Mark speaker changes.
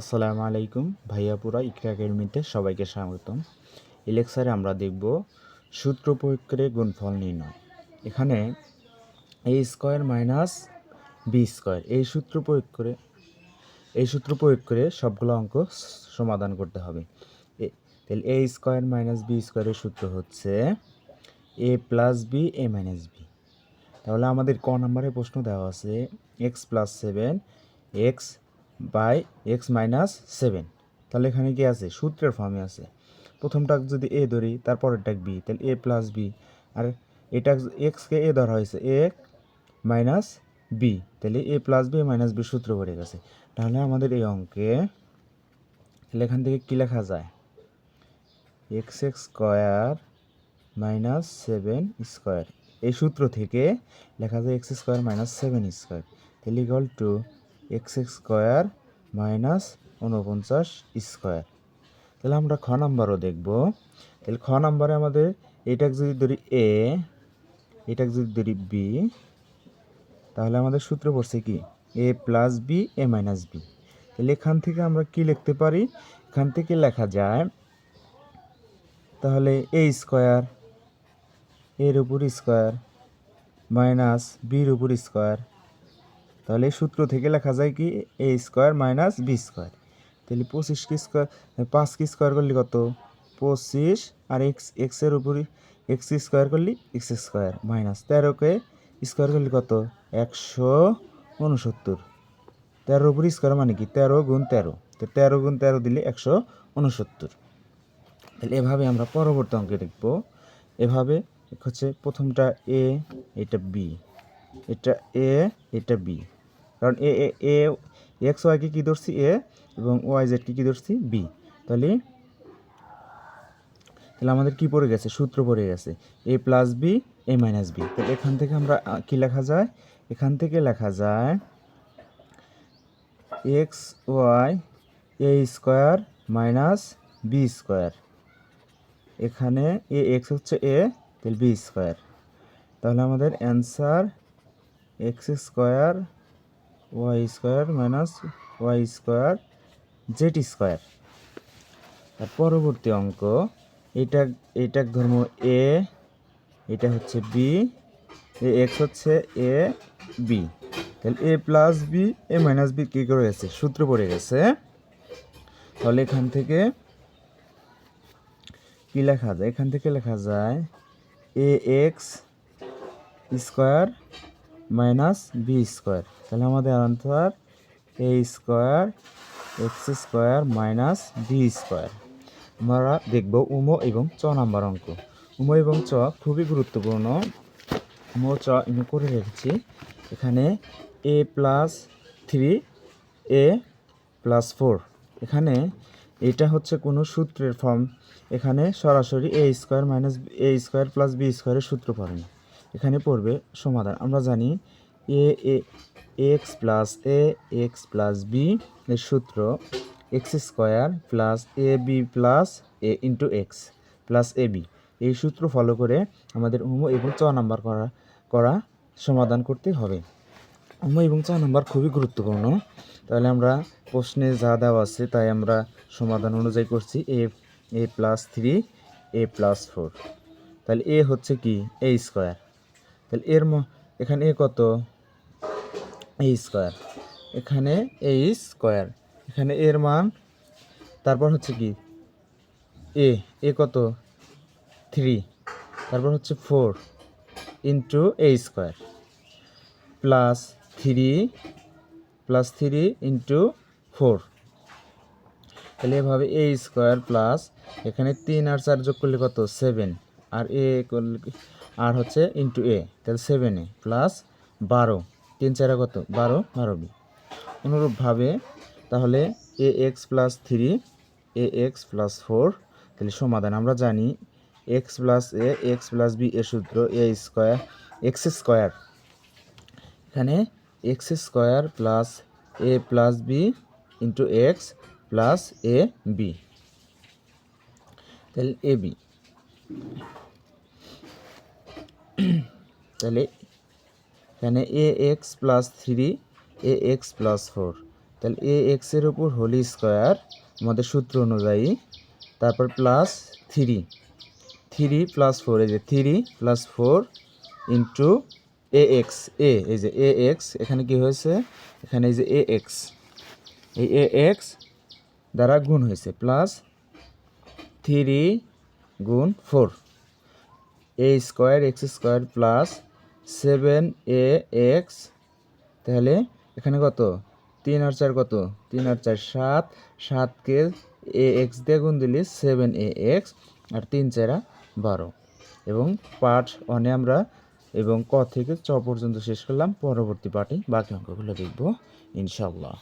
Speaker 1: আসসালামু আলাইকুম, ভাইয়াপুরা ইকরা একাডেমিতে সবাইকে স্বাগতম। এই লেকচারে আমরা দেখব সূত্র প্রয়োগ করে গুণফল নির্ণয়। এখানে a square minus b square, এই সূত্র প্রয়োগ করে, এই সূত্র প্রয়োগ করে সবগুলো অঙ্ক সমাধান করতে হবে। তাহলে এ স্কোয়ার মাইনাস বি স্কোয়ারের সূত্র হচ্ছে a plus b a minus b তাহলে আমাদের ক নম্বরে প্রশ্ন দেওয়া আছে x plus seven x by x minus seven. তাহলে এখানে কি আছে? সূত্রের ফর্মে আছে। প্রথমটা যদি এ ধরি তারপরেরটা বি, তাহলে এ প্লাস বি। আর এটা এক্সকে এ ধরা হয়েছে, এ মাইনাস বি। তাহলে a plus b minus b সূত্র পড়ে গেছে। তাহলে আমাদের এই অঙ্কে, তাহলে এখান থেকে কী লেখা যায়? X x square minus seven square এই সূত্র থেকে লেখা যায় x square minus seven square তাহলে equal to x x square minus উনপঞ্চাশ স্কোয়ার। তাহলে আমরা খ নাম্বারও দেখব। তাহলে খ নাম্বারে আমাদের এটাকে যদি ধরি এ এটাকে যদি ধরি বি তাহলে আমাদের সূত্র পড়ছে কি? A plus b a minus b তাহলে এখান থেকে আমরা কি লিখতে পারি? এখান থেকে লেখা যায়, তাহলে এ স্কোয়ার এর উপর স্কোয়ার, মাইনাস বির উপর স্কোয়ার তাহলে সূত্র থেকে লেখা যায় কি? A square minus b square তাহলে পঁচিশ কি স্কোয়ার পাঁচ কি স্কোয়ার করলে কত? পঁচিশ। আর এক্স এক্সের উপর এক্স স্কোয়ার করলে এক্স স্কোয়ার মাইনাস তেরোকে স্কোয়ার করলে কত? একশো উনসত্তর। তেরোর উপর স্কোয়ার মানে কি? তেরো গুণ তেরো। তো তেরো গুণ তেরো দিলে একশো উনসত্তর। তাহলে এভাবে আমরা পরবর্তী অঙ্কে দেখব। এভাবে হচ্ছে প্রথমটা এ এটা বি এটা এ এটা বি কারণ এ এ এক্স ওয়াইকে কী ধরছি? এ এবং ওয়াই জেডকে কী ধরছি? বি। তাহলে তাহলে আমাদের কি পড়ে গেছে? সূত্র পড়ে গেছে। A plus b, a minus b. তাহলে এখান থেকে আমরা কি লেখা যায়? এখান থেকে লেখা যায় x, y, a square minus b square. এখানে এ এক্স হচ্ছে এ, তাহলে বি স্কোয়ার। তাহলে আমাদের answer x square y square minus y square z square. আর পরবর্তী অঙ্ক, এটা এটা ধর্ম এ এটা হচ্ছে বি এক্স হচ্ছে এ বি তাহলে a plus b a minus b কী করে গেছে? সূত্র পড়ে গেছে। তাহলে এখান থেকে কি লেখা যায়? এখান থেকে লেখা যায় a x square minus b square. তাহলে আমাদের answer a square x square minus b square. আমরা দেখব উমো এবং চ নাম্বার অঙ্ক। উমো এবং চ খুবই গুরুত্বপূর্ণ। উমো চ আমি করে রেখেছি। এখানে a plus three a plus four এখানে এটা হচ্ছে কোনো সূত্রের ফর্ম এখানে সরাসরি a square minus a square plus b স্কোয়ারের সূত্র পড়েন এখানে পড়বে সমাধান। আমরা জানি a x plus a, x plus b এর সূত্র x square plus a b plus a into x plus a b. এই সূত্র ফলো করে আমাদের উম এবং চ নাম্বার করা করা সমাধান করতে হবে। উম এবং চ নাম্বার খুবই গুরুত্বপূর্ণ। তাহলে আমরা প্রশ্নে যা দেওয়া আছে তাই আমরা সমাধান অনুযায়ী করছি। A a plus three, a plus four. তাহলে এ হচ্ছে কি? A square. তাহলে এর এখানে এ কত? A square. এখানে এ স্কোয়ার। এখানে এর মান, তারপর হচ্ছে কি? এ এ কত? থ্রি। তারপর হচ্ছে four into a square. Plus three plus three into four. তাহলে এভাবে এ স্কোয়ার প্লাস এখানে তিন আর চার যোগ করলে কত? সেভেন। আর এ আর হচ্ছে ইন্টু এ তাহলে সেভেন এ প্লাস বারো। তিন চারে কত? বারো বারো বি অনুরূপভাবে তাহলে a x plus three a x plus four তাহলে সমাধান আমরা জানি x plus a x plus b এর সূত্র এ স্কোয়ার এক্স স্কোয়ার এখানে x square plus a plus b into x plus a b তাহলে এ বি তাহলে এখানে a x plus three a x plus four তাহলে এ এক্সের উপর হোলি স্কোয়ার আমাদের সূত্র অনুযায়ী, তারপর plus three three plus four এই যে three plus four into a x a এই যে এ এক্স এখানে কি হয়েছে? এখানে এই যে এ এক্স এই এ এক্স দ্বারা গুণ হয়েছে প্লাস থ্রি গুণ four a square x square plus seven a x তাহলে এখানে কত? তিন আর চার কত? তিন আর চার সাত। সাতকে এ এক্স দিয়ে গুণ দিলে সেভেন এ এক্স আর তিন চারা বারো। এবং পাঠ অনে আমরা এবং ক থেকে চ পর্যন্ত শেষ করলাম। পরবর্তী পাঠে বাকি অঙ্কগুলো দেখব ইনশাল্লাহ